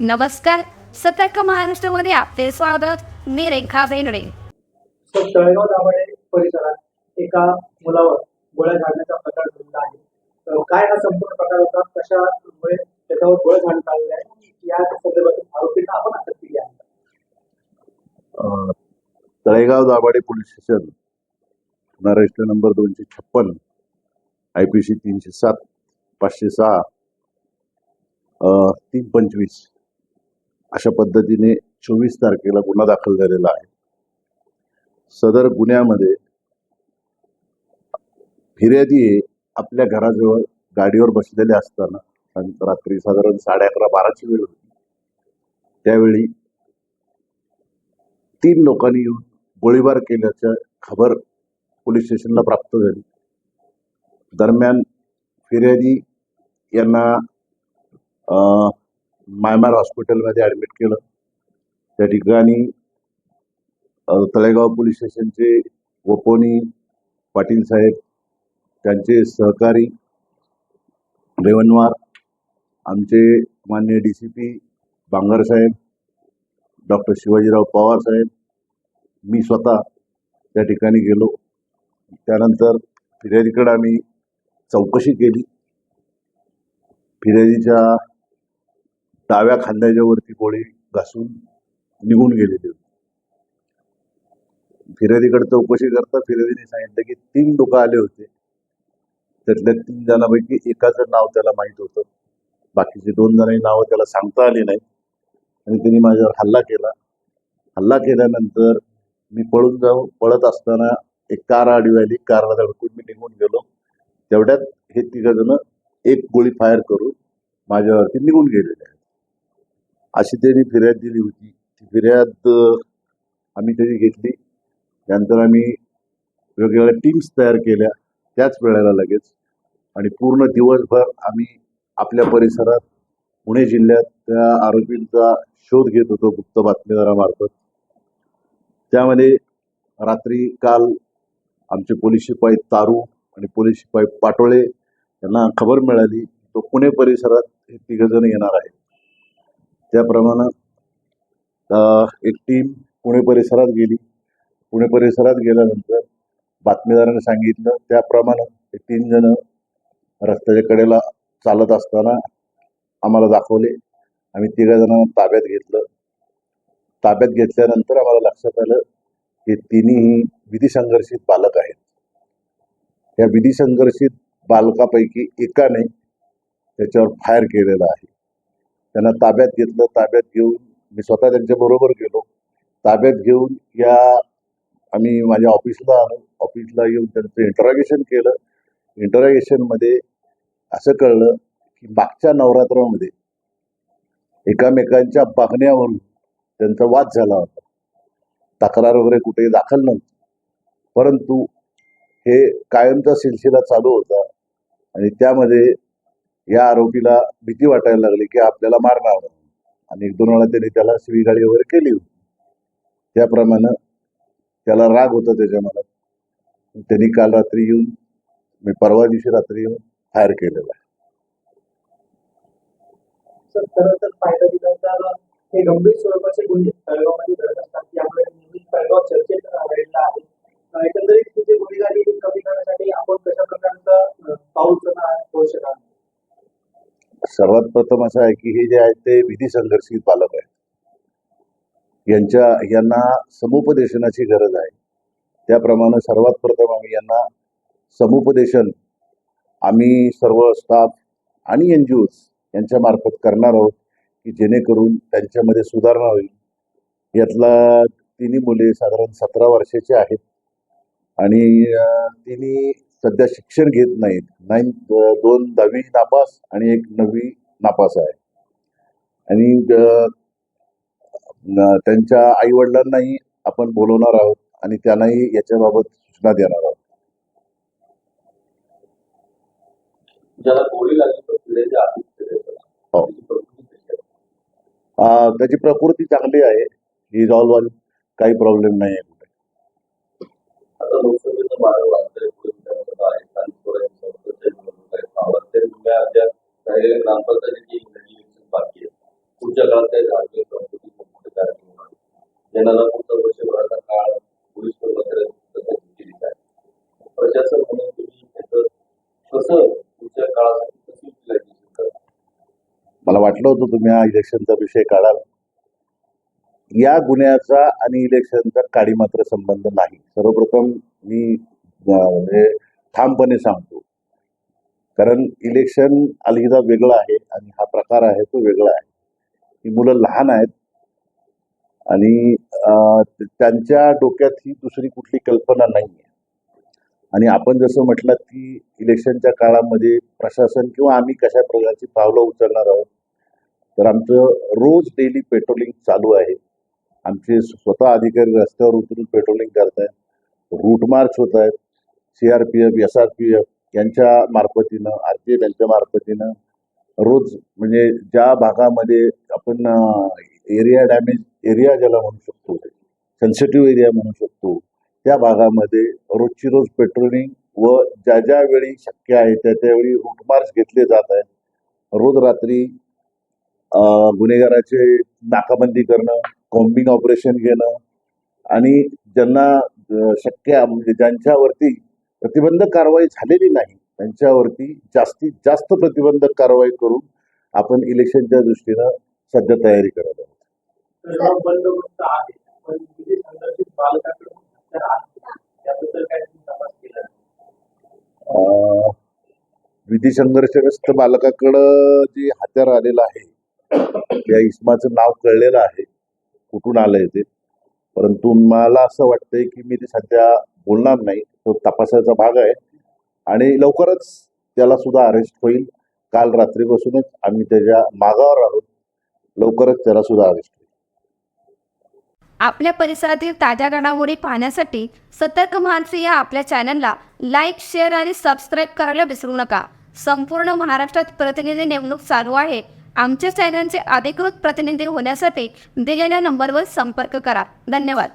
नमस्कार. सतर्क महाराष्ट्रामध्ये आपले स्वागत. मी रेखा तर तळेगाव दाभाडे परिसरात एका मुलावर गोळ्या झाडण्याचा प्रकार घडला आहे. तर काय हा संपूर्ण प्रकार होता? कशामुळे त्याच्यावर गोळ्या झाडण्यात आलेल्या आहे या संदर्भात आरोपींना आपण अटक केली आहे अं, तळेगाव दाभाडे पोलीस स्टेशन गुन्हा रजिस्टर नंबर दोनशे छप्पन आय पी सी तीनशे सात पाचशे सहा अं, तीन पंचवीस. अशा पद्धतीने चोवीस तारखेला गुन्हा दाखल झालेला आहे. सदर गुन्ह्यामध्ये फिर्यादी हे आपल्या घराजवळ गाडीवर बसलेले असताना रात्री साधारण साडे अकरा बाराची वेळ होती. त्यावेळी तीन लोकांनी येऊन गोळीबार केल्याच्या खबर पोलीस स्टेशनला प्राप्त झाली. दरम्यान फिर्यादी यांना मायमार हॉस्पिटलमध्ये ॲडमिट केलं. त्या ठिकाणी तळेगाव पोलीस स्टेशनचे वपोनी पाटील साहेब त्यांचे सहकारी रेवणवार आमचे मान्य डी सी पी बांगर साहेब डॉक्टर शिवाजीराव पवार साहेब मी स्वतः त्या ठिकाणी गेलो. त्यानंतर फिर्यादीकडे आम्ही चौकशी केली. फिर्यादीच्या डाव्या खांद्याच्या वरती गोळी घासून निघून गेलेली होती. फिर्यादीकडे चौकशी करता फिर्यादीने सांगितलं की तीन लोक आले होते. त्यातल्या तीन जणांपैकी एकाचं नाव त्याला माहीत होतं. बाकीचे दोन जणांची नावं त्याला सांगता आली नाही आणि त्यांनी माझ्यावर हल्ला केला. हल्ला केल्यानंतर मी पळून जाऊ पळत असताना एक कार आडवी आली. कारला धडकून मी निघून गेलो. तेवढ्यात हे तिघजण एक गोळी फायर करून माझ्यावरती निघून गेलेले आहेत. अशी त्यांनी फिर्याद दिली होती. ती फिर्याद आम्ही त्यांनी घेतली. त्यानंतर आम्ही वेगवेगळ्या टीम्स तयार केल्या. त्याच वेळेला लगेच आणि पूर्ण दिवसभर आम्ही आपल्या परिसरात पुणे जिल्ह्यात त्या आरोपींचा शोध घेत होतो गुप्त बातमीदारामार्फत. त्यामध्ये रात्री काल आमचे पोलीस शिपाई तारू आणि पोलीस शिपाई पाटोळे यांना खबर मिळाली. तो पुणे परिसरात हे तिघजण येणार आहेत. त्याप्रमाणे एक टीम पुणे परिसरात गेली. पुणे परिसरात गेल्यानंतर बातमीदारांनी सांगितलं त्याप्रमाणे ते तीन जण रस्त्याच्या कडेला चालत असताना आम्हाला दाखवले. आम्ही तिघा जणांना ताब्यात घेतलं. ताब्यात घेतल्यानंतर आम्हाला लक्षात आलं की तिन्ही विधी संघर्षित बालक आहेत. या विधी संघर्षित बालकापैकी एकाने त्याच्यावर फायर केलेला आहे. त्यांना ताब्यात घेतलं ताब्यात घेऊन मी स्वतः त्यांच्या बरोबर गेलो. ताब्यात घेऊन या आम्ही माझ्या ऑफिसला आलो. ऑफिसला येऊन त्यांचं इंटरॉगेशन केलं. इंटरॉगेशनमध्ये असं कळलं की मागच्या नवरात्रामध्ये एकामेकांच्या बघण्यावरून त्यांचा वाद झाला होता. तक्रार वगैरे कुठे दाखल नव्हती. परंतु हे कायमचा सिलसिला चालू होता आणि त्यामध्ये या आरोपीला भीती वाटायला लागली की आपल्याला मारणार आणि एक दोन वेळा त्याने त्याला शिवीगाळी वगैरे केली होती. त्याप्रमाणे त्याला राग होता त्याच्या मनात. त्यांनी काल रात्री येऊन मी परवा दिवशी रात्री येऊन फायर केलेला आहे. गंभीर स्वरूपाचे गुन्हे सर्वात प्रथम असं आहे की हे जे आहेत ते विधी संघर्षित पालक आहेत. यांच्या यांना समुपदेशनाची गरज आहे. त्याप्रमाणे सर्वात प्रथम आम्ही यांना समुपदेशन आम्ही सर्व स्टाफ आणि एन जी ओज यांच्या मार्फत करणार आहोत की जेणेकरून त्यांच्यामध्ये सुधारणा होईल. यातला तिन्ही मुले साधारण सतरा वर्षाचे आहेत. आणि तिन्ही सध्या शिक्षण घेत नाहीत. नाईन दोन दहावी नापास आणि एक नववी नापास आहे. आणि त्यांच्या आई वडिलांनाही आपण बोलवणार आहोत आणि त्यांनाही याच्याबाबत सूचना देणार आहोत. हो. त्याची प्रकृती चांगली आहे. ही काही प्रॉब्लेम नाही आहे कुठे संस्थेचे निवडणूक ज्या राहिलेल्या ग्रामपंचायतीची इलेक्शन बाकी आहे. पुढच्या काळात काही धार्मिक संस्कृती मोठे कार्यक्रम होणार. ज्यांना पुढचा वर्षभराचा काळ पोलीस कर्मचाऱ्यांसाठी दिलेला आहे प्रशासन म्हणून तुम्ही त्याचं कसं पुढच्या काळासाठी कशी युटिलायझेशन करा मला वाटलं होतं तुम्ही हा इलेक्शनचा विषय काढाल. या गुन्ह्याचा आणि इलेक्शनचा काडी मात्र संबंध नाही. सर्वप्रथम मी म्हणजे ठामपणे सांगतो कारण इलेक्शन अलहिदा वेगळं आहे आणि हा प्रकार आहे तो वेगळा आहे. ही मुलं लहान आहेत. आणि त्यांच्या डोक्यात ही दुसरी कुठली कल्पना नाही आहे आणि आपण जसं म्हटलं की इलेक्शनच्या काळामध्ये प्रशासन किंवा आम्ही कशा प्रकारची पावलं उचलणार आहोत तर आमचं रोज डेली पेट्रोलिंग चालू आहे. आमचे स्वतः अधिकारी रस्त्यावर उतरून पेट्रोलिंग करत आहेत रूट मार्च होत आहेत. C R P F S R P F यांच्या मार्फतीनं आर पी एफ यांच्या मार्फतीनं रोज म्हणजे ज्या भागामध्ये आपण एरिया डॅमेज एरिया ज्याला म्हणू शकतो सेन्सिटिव्ह एरिया म्हणू शकतो त्या भागामध्ये रोजची रोज पेट्रोलिंग व ज्या ज्या वेळी शक्य आहे त्या त्यावेळी रूट मार्च घेतले जात आहे रोज रात्री गुन्हेगाराचे नाकाबंदी करणं कॉम्बिंग ऑपरेशन घेणं आणि ज्यांना शक्य म्हणजे ज्यांच्यावरती प्रतिबंधक कारवाई झालेली नाही. त्यांच्यावरती जास्तीत जास्त प्रतिबंधक कारवाई करून आपण इलेक्शनच्या दृष्टीनं सध्या तयारी करत आहोत. विधी संघर्षग्रस्त बालकाकडं जे हत्यार आलेलं आहे त्या इसमाचं नाव कळलेलं आहे. कुठून आलंय ते? परंतु मला असं वाटतंय की मी ते सध्या बोलणार नाही. तो तपासाचा भाग आहे. आणि लवकरच त्याला सुद्धा अरेस्ट होईल. काल रात्रीपासूनच आम्ही त्याच्या मागावर आहोत. लवकरच त्याला सुद्धा अरेस्ट होईल. आपल्या परिसरातील ताज्या घडामोडी पाहण्यासाठी सतर्क मानसी या आपल्या चॅनलला लाईक शेअर आणि सबस्क्राईब करायला विसरू नका. संपूर्ण महाराष्ट्रात प्रतिनिधी नेमणूक चालू आहे. आमच्या चॅनलचे अधिकृत प्रतिनिधी होण्यासाठी दिलेल्या नंबरवर संपर्क करा. धन्यवाद.